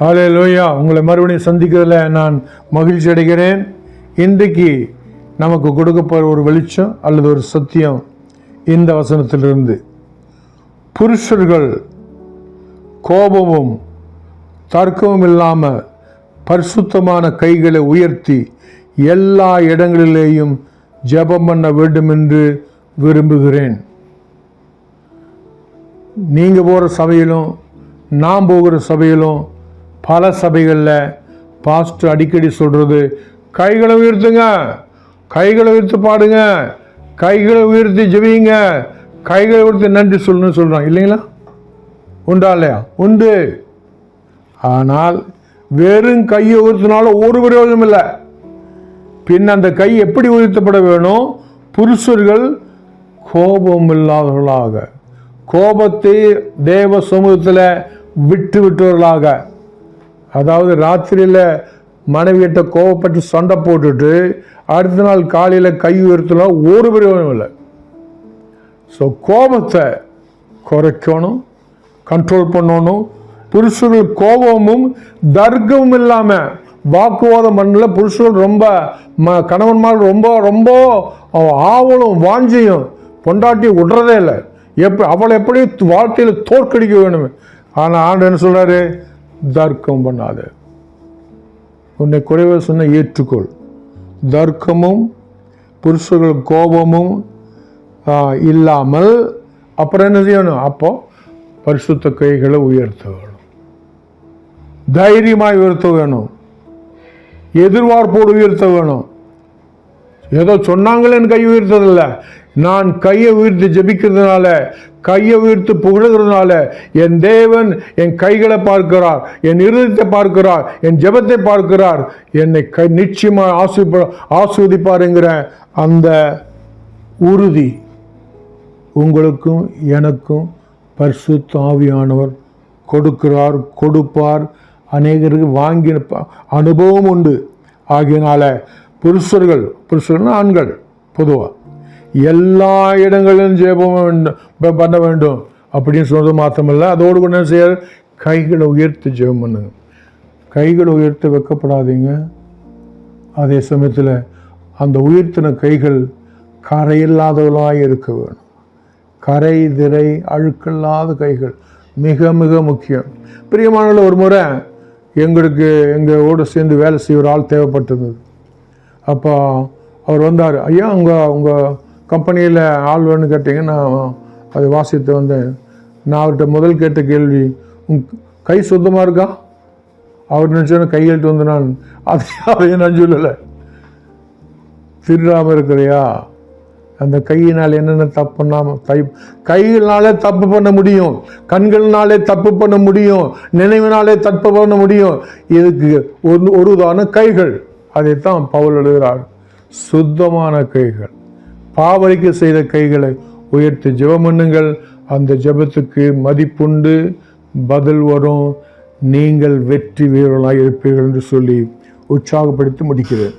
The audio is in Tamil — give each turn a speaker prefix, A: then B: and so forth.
A: ஹாலே லோயா உங்களை மறுபடியும் சந்திக்கிறதுல நான் மகிழ்ச்சி அடைகிறேன். இன்றைக்கு நமக்கு கொடுக்கப்படுற ஒரு வெளிச்சம் அல்லது ஒரு சத்தியம் இந்த வசனத்திலிருந்து. புருஷர்கள் கோபமும் தர்க்கமும் இல்லாமல் பரிசுத்தமான கைகளை உயர்த்தி எல்லா இடங்களிலேயும் ஜெபம் பண்ண வேண்டும் என்று விரும்புகிறேன். நீங்கள் போகிற சபையிலும் நான் போகிற சபையிலும் பல சபைகளில் பாஸ்டர் அடிக்கடி சொல்கிறது கைகளை உயர்த்துங்க கைகளை உயர்த்து பாடுங்க கைகளை உயர்த்தி ஜெபிங்க கைகளை உயர்த்தி நன்றி சொல்லணும்னு சொல்கிறாங்க இல்லைங்களா? உண்டா இல்லையா? உண்டு. ஆனால் வெறும் கையை உயர்த்தினாலும் ஒரு பிரயோஜனம் இல்லை. பின் அந்த கை எப்படி உயர்த்தப்பட வேணும்? புருஷர்கள் கோபம் இல்லாதவர்களாக கோபத்தை தேவ சமூகத்தில் விட்டு விட்டவர்களாக அதாவது ராத்திரியில் மனைவியிட்ட கோவப்பட்டு சண்டை போட்டுட்டு அடுத்த நாள் காலையில் கை உயர்த்தலாம் ஒரு பிரயோஜனம் இல்லை. ஸோ கோபத்தை குறைக்கணும் கண்ட்ரோல் பண்ணணும். புருஷர்கள் கோபமும் தர்க்கமும் இல்லாமல் வாக்குவாதம் பண்ணல. புருஷர்கள் ரொம்ப ம கணவன்மார் ரொம்ப ரொம்ப ஆவலும் வாஞ்சியும் பொண்டாட்டி விடுறதே இல்லை. எப்படி அவளை எப்படி வாழ்க்கையில் தோற்கடிக்க வேணும். ஆனால் ஆண்டு என்ன சொல்கிறாரு தர்க்கம் பண்ணாத. உன்னை குறைவாக சொன்ன ஏற்றுக்கொள். தர்க்கமும் புருஷர்கள் கோபமும் இல்லாமல் அப்புறம் என்ன செய்யணும்? அப்போ பரிசுத்த கைகளை உயர்த்த வேணும் தைரியமாக உயர்த்த வேணும். எதிர்பார்ப்போடு உயர்த்த வேணும். ஏதோ சொன்னாங்களேன்னு கை உயர்த்ததில்லை. நான் கையை உயர்த்தி ஜெபிக்கிறதுனால கையை உயர்த்து புகழுகிறதுனால என் தேவன் என் கைகளை பார்க்கிறார் என் இருதயத்தை பார்க்கிறார் என் ஜெபத்தை பார்க்கிறார். என்னை கை நிச்சயமாக ஆசிப்ப ஆஸ்வதிப்பாருங்கிற அந்த உறுதி உங்களுக்கும் எனக்கும் பரிசுத்த ஆவியானவர் கொடுக்கிறார் கொடுப்பார். அநேகருக்கு வாங்கின ப- அனுபவம் உண்டு. ஆகியனால புருஷர்கள் புருஷர்கள் ஆண்கள் பொதுவாக எல்லா இடங்களிலும் ஜெபம் பண்ண வேண்டும். அப்படின்னு சொன்னது மாத்திரமல்ல. அதோடு கூட என்ன செய்ய கைகளை உயர்த்து ஜெபம் பண்ணுங்க. கைகளை உயர்த்து வைக்கப்படாதீங்க. அதே சமயத்தில் அந்த உயர்த்தின கைகள் கரையில்லாதவர்களாக இருக்க வேணும் கரை திரை அழுக்கில்லாத கைகள் மிக மிக முக்கியம். பிரியமானவர்கள் ஒரு முறை எங்களுக்கு எங்களோடு சேர்ந்து வேலை செய்கிற ஆள் தேவைப்பட்டது. அப்போ அவர் வந்தார். ஐயா உங்கள் உங்கள் கம்பெனியில் ஆள் வேணும்னு கேட்டிங்கன்னா நான் அதை வாசித்து வந்தேன் நான் அவர்கிட்ட முதல் கேட்ட கேள்வி உன் கை சுத்தமாக இருக்கா? அவர் நினச்சோன்னு கையெழுத்து வந்து நான் அதை அதையும் நான் சொல்லலை. திருடாமல் இருக்கிறியா? அந்த கையினால் என்னென்ன தப்பு பண்ணாமல் தை கையினாலே தப்பு பண்ண முடியும். கண்கள்னாலே தப்பு பண்ண முடியும். நினைவினாலே தப்பு பண்ண முடியும். இதுக்கு ஒரு ஒரு உதாரணம் கைகள். அதைத்தான் பவுல் எழுதுகிறார். சுத்தமான கைகள். பாவரிக்க செய்த கைகளை உயர்த்தி ஜெபமண்ணுங்கள் அந்த ஜெபத்துக்கு மதிப்புண்டு பதில் வரும். நீங்கள் வெற்றி வீரர்களாக இருப்பீர்கள் என்று சொல்லி உற்சாகப்படுத்தி முடிக்கிறேன்.